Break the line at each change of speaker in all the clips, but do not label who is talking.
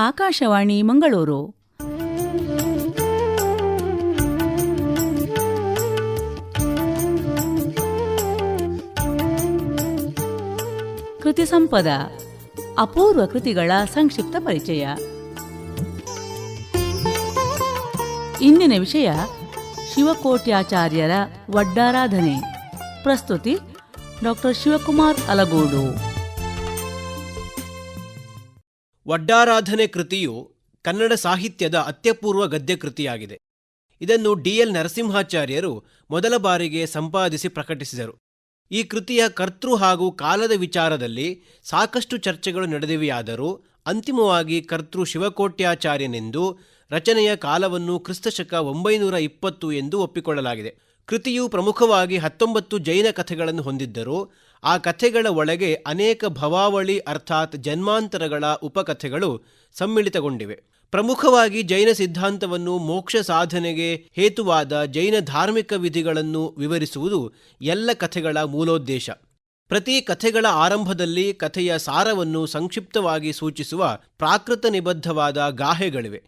ಆಕಾಶವಾಣಿ ಮಂಗಳೂರು. ಕೃತಿ ಸಂಪದ, ಅಪೂರ್ವ ಕೃತಿಗಳ ಸಂಕ್ಷಿಪ್ತ ಪರಿಚಯ. ಇಂದಿನ ವಿಷಯ ಶಿವಕೋಟ್ಯಾಚಾರ್ಯರ ವಡ್ಡಾರಾಧನೆ. ಪ್ರಸ್ತುತಿ ಡಾಕ್ಟರ್ ಶಿವಕುಮಾರ್ ಅಲಗೋಡು.
ವಡ್ಡಾರಾಧನೆ ಕೃತಿಯು ಕನ್ನಡ ಸಾಹಿತ್ಯದ ಅತ್ಯಪೂರ್ವ ಗದ್ಯ ಕೃತಿಯಾಗಿದೆ. ಇದನ್ನು ಡಿ ಎಲ್ ನರಸಿಂಹಾಚಾರ್ಯರು ಮೊದಲ ಬಾರಿಗೆ ಸಂಪಾದಿಸಿ ಪ್ರಕಟಿಸಿದರು. ಈ ಕೃತಿಯ ಕರ್ತೃ ಹಾಗೂ ಕಾಲದ ವಿಚಾರದಲ್ಲಿ ಸಾಕಷ್ಟು ಚರ್ಚೆಗಳು ನಡೆದಿವೆಯಾದರೂ ಅಂತಿಮವಾಗಿ ಕರ್ತೃ ಶಿವಕೋಟ್ಯಾಚಾರ್ಯನೆಂದು ರಚನೆಯ ಕಾಲವನ್ನು ಕ್ರಿಸ್ತಶಕ ಒಂಬೈನೂರ ಇಪ್ಪತ್ತು ಎಂದು ಒಪ್ಪಿಕೊಳ್ಳಲಾಗಿದೆ. ಕೃತಿಯು ಪ್ರಮುಖವಾಗಿ ಹತ್ತೊಂಬತ್ತು ಜೈನ ಕಥೆಗಳನ್ನು ಹೊಂದಿದ್ದರೂ ಆ ಕಥೆಗಳ ಒಳಗೆ ಅನೇಕ ಭವಾವಳಿ ಅರ್ಥಾತ್ ಜನ್ಮಾಂತರಗಳ ಉಪಕಥೆಗಳು ಸಮ್ಮಿಳಿತಗೊಂಡಿವೆ. ಪ್ರಮುಖವಾಗಿ ಜೈನ ಸಿದ್ಧಾಂತವನ್ನು ಮೋಕ್ಷ ಸಾಧನೆಗೆ ಹೇತುವಾದ ಜೈನ ಧಾರ್ಮಿಕ ವಿಧಿಗಳನ್ನು ವಿವರಿಸುವುದು ಎಲ್ಲ ಕಥೆಗಳ ಮೂಲೋದ್ದೇಶ. ಪ್ರತಿ ಕಥೆಗಳ ಆರಂಭದಲ್ಲಿ ಕಥೆಯ ಸಾರವನ್ನು ಸಂಕ್ಷಿಪ್ತವಾಗಿ ಸೂಚಿಸುವ ಪ್ರಾಕೃತ ನಿಬದ್ಧವಾದ ಗಾಹೆಗಳಿವೆ.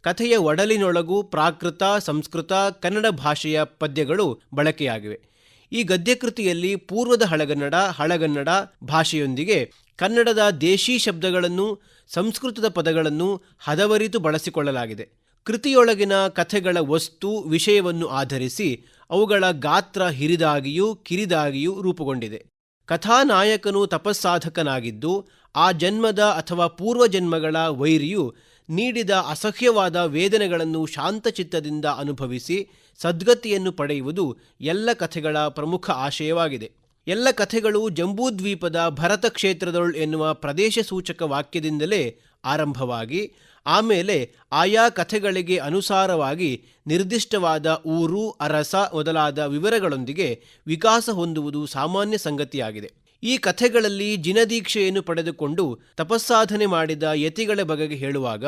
ಕಥೆಯ ಒಡಲಿನೊಳಗೂ ಪ್ರಾಕೃತ, ಸಂಸ್ಕೃತ, ಕನ್ನಡ ಭಾಷೆಯ ಪದ್ಯಗಳು ಬಳಕೆಯಾಗಿವೆ. ಈ ಗದ್ಯಕೃತಿಯಲ್ಲಿ ಪೂರ್ವದ ಹಳಗನ್ನಡ ಹಳಗನ್ನಡ ಭಾಷೆಯೊಂದಿಗೆ ಕನ್ನಡದ ದೇಶೀ ಶಬ್ದಗಳನ್ನು, ಸಂಸ್ಕೃತದ ಪದಗಳನ್ನು ಹದವರಿತು ಬಳಸಿಕೊಳ್ಳಲಾಗಿದೆ. ಕೃತಿಯೊಳಗಿನ ಕಥೆಗಳ ವಸ್ತು, ವಿಷಯವನ್ನು ಆಧರಿಸಿ ಅವುಗಳ ಗಾತ್ರ ಹಿರಿದಾಗಿಯೂ ಕಿರಿದಾಗಿಯೂ ರೂಪುಗೊಂಡಿದೆ. ಕಥಾನಾಯಕನು ತಪಸ್ಸಾಧಕನಾಗಿದ್ದು, ಆ ಜನ್ಮದ ಅಥವಾ ಪೂರ್ವಜನ್ಮಗಳ ವೈರಿಯು ನೀಡಿದ ಅಸಹ್ಯವಾದ ವೇದನೆಗಳನ್ನು ಶಾಂತಚಿತ್ತದಿಂದ ಅನುಭವಿಸಿ ಸದ್ಗತಿಯನ್ನು ಪಡೆಯುವುದು ಎಲ್ಲ ಕಥೆಗಳ ಪ್ರಮುಖ ಆಶಯವಾಗಿದೆ. ಎಲ್ಲ ಕಥೆಗಳು ಜಂಬೂದ್ವೀಪದ ಭರತ ಕ್ಷೇತ್ರದೊಳ್ ಎನ್ನುವ ಪ್ರದೇಶ ಸೂಚಕ ವಾಕ್ಯದಿಂದಲೇ ಆರಂಭವಾಗಿ, ಆಮೇಲೆ ಆಯಾ ಕಥೆಗಳಿಗೆ ಅನುಸಾರವಾಗಿ ನಿರ್ದಿಷ್ಟವಾದ ಊರು, ಅರಸ ಮೊದಲಾದ ವಿವರಗಳೊಂದಿಗೆ ವಿಕಾಸ ಹೊಂದುವುದು ಸಾಮಾನ್ಯ ಸಂಗತಿಯಾಗಿದೆ. ಈ ಕಥೆಗಳಲ್ಲಿ ಜಿನದೀಕ್ಷೆಯನ್ನು ಪಡೆದುಕೊಂಡು ತಪಸ್ಸಾಧನೆ ಮಾಡಿದ ಯತಿಗಳ ಬಗೆಗೆ ಹೇಳುವಾಗ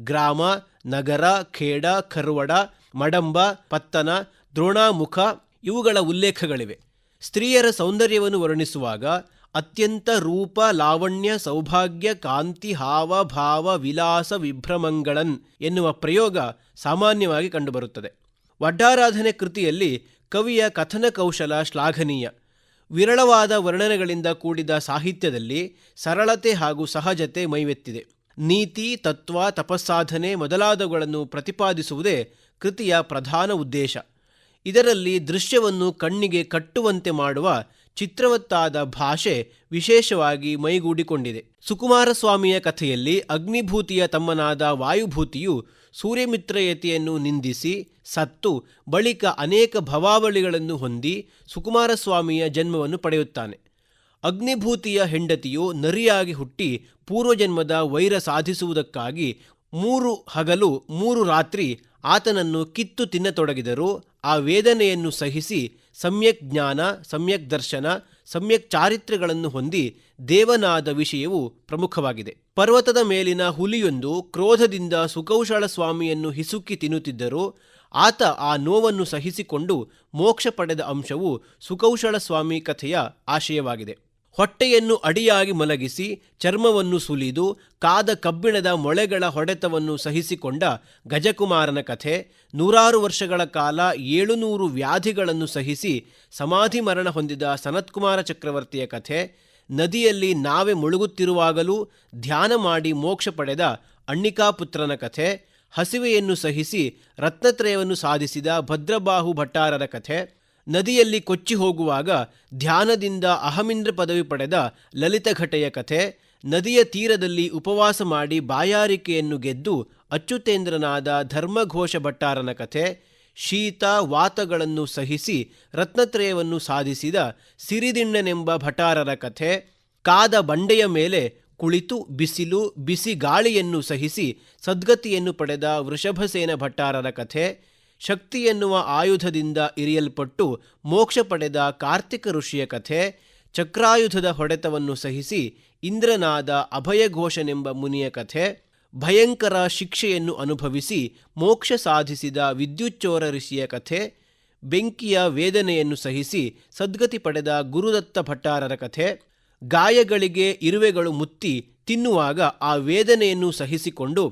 ಗ್ರಾಮ, ನಗರ, ಖೇಡ ಖರ್ವಡ ಮಡಂಬ, ಪತ್ತನ, ದ್ರೋಣಾಮುಖ ಇವುಗಳ ಉಲ್ಲೇಖಗಳಿವೆ. ಸ್ತ್ರೀಯರ ಸೌಂದರ್ಯವನ್ನು ವರ್ಣಿಸುವಾಗ ಅತ್ಯಂತ ರೂಪ, ಲಾವಣ್ಯ, ಸೌಭಾಗ್ಯ, ಕಾಂತಿ, ಹಾವ, ಭಾವ, ವಿಲಾಸ, ವಿಭ್ರಮಂಗಳನ್ ಎನ್ನುವ ಪ್ರಯೋಗ ಸಾಮಾನ್ಯವಾಗಿ ಕಂಡುಬರುತ್ತದೆ. ವಡ್ಡಾರಾಧನೆ ಕೃತಿಯಲ್ಲಿ ಕವಿಯ ಕಥನ ಕೌಶಲ ಶ್ಲಾಘನೀಯ. ವಿರಳವಾದ ವರ್ಣನೆಗಳಿಂದ ಕೂಡಿದ ಸಾಹಿತ್ಯದಲ್ಲಿ ಸರಳತೆ ಹಾಗೂ ಸಹಜತೆ ಮೈವೆತ್ತಿದೆ. ನೀತಿ, ತತ್ವ, ತಪಸ್ಸಾಧನೆ ಮೊದಲಾದವುಗಳನ್ನು ಪ್ರತಿಪಾದಿಸುವುದೇ ಕೃತಿಯ ಪ್ರಧಾನ ಉದ್ದೇಶ. ಇದರಲ್ಲಿ ದೃಶ್ಯವನ್ನು ಕಣ್ಣಿಗೆ ಕಟ್ಟುವಂತೆ ಮಾಡುವ ಚಿತ್ರವತ್ತಾದ ಭಾಷೆ ವಿಶೇಷವಾಗಿ ಮೈಗೂಡಿಕೊಂಡಿದೆ. ಸುಕುಮಾರಸ್ವಾಮಿಯ ಕಥೆಯಲ್ಲಿ ಅಗ್ನಿಭೂತಿಯ ತಮ್ಮನಾದ ವಾಯುಭೂತಿಯು ಸೂರ್ಯಮಿತ್ರಯತಿಯನ್ನು ನಿಂದಿಸಿ, ಸತ್ತು, ಬಳಿಕ ಅನೇಕ ಭವಾವಳಿಗಳನ್ನು ಹೊಂದಿ ಸುಕುಮಾರಸ್ವಾಮಿಯ ಜನ್ಮವನ್ನು ಪಡೆಯುತ್ತಾನೆ. ಅಗ್ನಿಭೂತಿಯ ಹೆಂಡತಿಯು ನರಿಯಾಗಿ ಹುಟ್ಟಿ ಪೂರ್ವಜನ್ಮದ ವೈರ ಸಾಧಿಸುವುದಕ್ಕಾಗಿ ಮೂರು ಹಗಲು, ಮೂರು ರಾತ್ರಿ ಆತನನ್ನು ಕಿತ್ತು ತಿನ್ನತೊಡಗಿದರೂ. ಆ ವೇದನೆಯನ್ನು ಸಹಿಸಿ ಸಮ್ಯಕ್ ಜ್ಞಾನ, ಸಮ್ಯಕ್ ದರ್ಶನ, ಸಮ್ಯಕ್ ಚಾರಿತ್ರ್ಯಗಳನ್ನು ಹೊಂದಿ ದೇವನಾದ ವಿಷಯವು ಪ್ರಮುಖವಾಗಿದೆ. ಪರ್ವತದ ಮೇಲಿನ ಹುಲಿಯೊಂದು ಕ್ರೋಧದಿಂದ ಸುಕೌಶಳ ಸ್ವಾಮಿಯನ್ನು ಹಿಸುಕಿ ತಿನ್ನುತ್ತಿದ್ದರೂ ಆತ ಆ ನೋವನ್ನು ಸಹಿಸಿಕೊಂಡು ಮೋಕ್ಷ ಪಡೆದ ಅಂಶವು ಸುಕೌಶಳ ಸ್ವಾಮಿ ಕಥೆಯ ಆಶಯವಾಗಿದೆ. ಹೊಟ್ಟೆಯನ್ನು ಅಡಿಯಾಗಿ ಮಲಗಿಸಿ ಚರ್ಮವನ್ನು ಸುಲಿದು ಕಾದ ಕಬ್ಬಿಣದ ಮೊಳೆಗಳ ಹೊಡೆತವನ್ನು ಸಹಿಸಿಕೊಂಡ ಗಜಕುಮಾರನ ಕಥೆ ನೂರಾರು ವರ್ಷಗಳ ಕಾಲ ಏಳುನೂರು ವ್ಯಾಧಿಗಳನ್ನು ಸಹಿಸಿ ಸಮಾಧಿ ಮರಣ ಹೊಂದಿದ ಸನತ್ಕುಮಾರ ಚಕ್ರವರ್ತಿಯ ಕಥೆ ನದಿಯಲ್ಲಿ ನಾವೆ ಮುಳುಗುತ್ತಿರುವಾಗಲೂ ಧ್ಯಾನ ಮಾಡಿ ಮೋಕ್ಷ ಪಡೆದ ಅಣ್ಣಿಕಾಪುತ್ರನ ಕಥೆ ಹಸಿವೆಯನ್ನು ಸಹಿಸಿ ರತ್ನತ್ರಯವನ್ನು ಸಾಧಿಸಿದ ಭದ್ರಬಾಹು ಭಟ್ಟಾರರ ಕಥೆ ನದಿಯಲ್ಲಿ ಕೊಚ್ಚಿ ಹೋಗುವಾಗ ಧ್ಯಾನದಿಂದ ಅಹಮಿಂದ್ರ ಪದವಿ ಪಡೆದ ಲಲಿತಘಟೆಯ ಕಥೆ, ನದಿಯ ತೀರದಲ್ಲಿ ಉಪವಾಸ ಮಾಡಿ ಬಾಯಾರಿಕೆಯನ್ನು ಗೆದ್ದು ಅಚ್ಯುತೇಂದ್ರನಾದ ಧರ್ಮಘೋಷ ಭಟ್ಟಾರನ ಕಥೆ, ಶೀತ ವಾತಗಳನ್ನು ಸಹಿಸಿ ರತ್ನತ್ರಯವನ್ನು ಸಾಧಿಸಿದ ಸಿರಿದಿಣ್ಣನೆಂಬ ಭಟಾರರ ಕಥೆ, ಕಾದ ಬಂಡೆಯ ಮೇಲೆ ಕುಳಿತು ಬಿಸಿಲು, ಬಿಸಿ ಗಾಳಿಯನ್ನು ಸಹಿಸಿ ಸದ್ಗತಿಯನ್ನು ಪಡೆದ ವೃಷಭಸೇನ ಭಟ್ಟಾರರ ಕಥೆ ಶಕ್ತಿ ಎನ್ನುವ ಆಯುಧದಿಂದ ಇರಿಯಲ್ಪಟ್ಟು ಮೋಕ್ಷ ಪಡೆದ ಕಾರ್ತಿಕ ಋಷಿಯ ಕಥೆ, ಚಕ್ರಾಯುಧದ ಹೊಡೆತವನ್ನು ಸಹಿಸಿ ಇಂದ್ರನಾದ ಅಭಯಘೋಷನೆಂಬ ಮುನಿಯ ಕಥೆ, ಭಯಂಕರ ಶಿಕ್ಷೆಯನ್ನು ಅನುಭವಿಸಿ ಮೋಕ್ಷ ಸಾಧಿಸಿದ ವಿದ್ಯುಚ್ಚೋರ ಋಷಿಯ ಕಥೆ, ಬೆಂಕಿಯ ವೇದನೆಯನ್ನು ಸಹಿಸಿ ಸದ್ಗತಿ ಪಡೆದ ಗುರುದತ್ತ ಭಟ್ಟಾರರ ಕಥೆ, ಗಾಯಗಳಿಗೆ ಇರುವೆಗಳು ಮುತ್ತಿ ತಿನ್ನುವಾಗ ಆ ವೇದನೆಯನ್ನು ಸಹಿಸಿಕೊಂಡು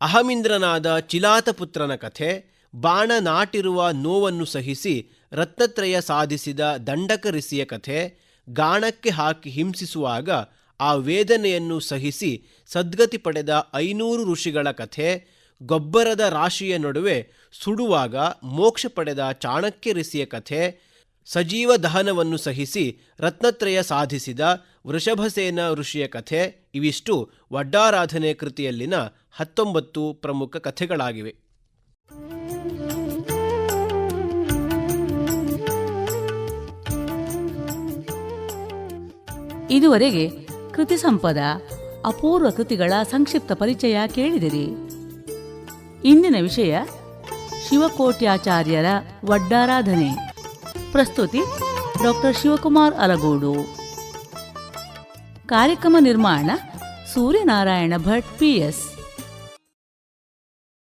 ಅಹಮಿಂದ್ರನಾದ ಚಿಲಾತಪುತ್ರನ ಕಥೆ ಬಾಣ ನಾಟಿರುವ ನೋವನ್ನು ಸಹಿಸಿ ರತ್ನತ್ರಯ ಸಾಧಿಸಿದ ದಂಡಕ ಋಷಿಯ ಕಥೆ ಗಾಣಕ್ಕೆ ಹಾಕಿ ಹಿಂಸಿಸುವಾಗ ಆ ವೇದನೆಯನ್ನು ಸಹಿಸಿ ಸದ್ಗತಿ ಪಡೆದ ಐನೂರು ಋಷಿಗಳ ಕಥೆ ಗೊಬ್ಬರದ ರಾಶಿಯ ನಡುವೆ ಸುಡುವಾಗ ಮೋಕ್ಷ ಪಡೆದ ಚಾಣಕ್ಯ ಋಷಿಯ ಕಥೆ ಸಜೀವ ದಹನವನ್ನು ಸಹಿಸಿ ರತ್ನತ್ರಯ ಸಾಧಿಸಿದ ವೃಷಭಸೇನ ಋಷಿಯ ಕಥೆ ಇವಿಷ್ಟು ವಡ್ಡಾರಾಧನೆ ಕೃತಿಯಲ್ಲಿನ ಹತ್ತೊಂಬತ್ತು ಪ್ರಮುಖ ಕಥೆಗಳಾಗಿವೆ.
ಇದುವರೆಗೆ ಕೃತಿ ಸಂಪದ, ಅಪೂರ್ವ ಕೃತಿಗಳ ಸಂಕ್ಷಿಪ್ತ ಪರಿಚಯ ಕೇಳಿದಿರಿ. ಇಂದಿನ ವಿಷಯ ಶಿವಕೋಟ್ಯಾಚಾರ್ಯರ ವಡ್ಡಾರಾಧನೆ. ಪ್ರಸ್ತುತಿ ಡಾಕ್ಟರ್ ಶಿವಕುಮಾರ್ ಅಲಗೋಡು. ಕಾರ್ಯಕ್ರಮ ನಿರ್ಮಾಣ ಸೂರ್ಯನಾರಾಯಣ ಭಟ್ ಪಿಎಸ್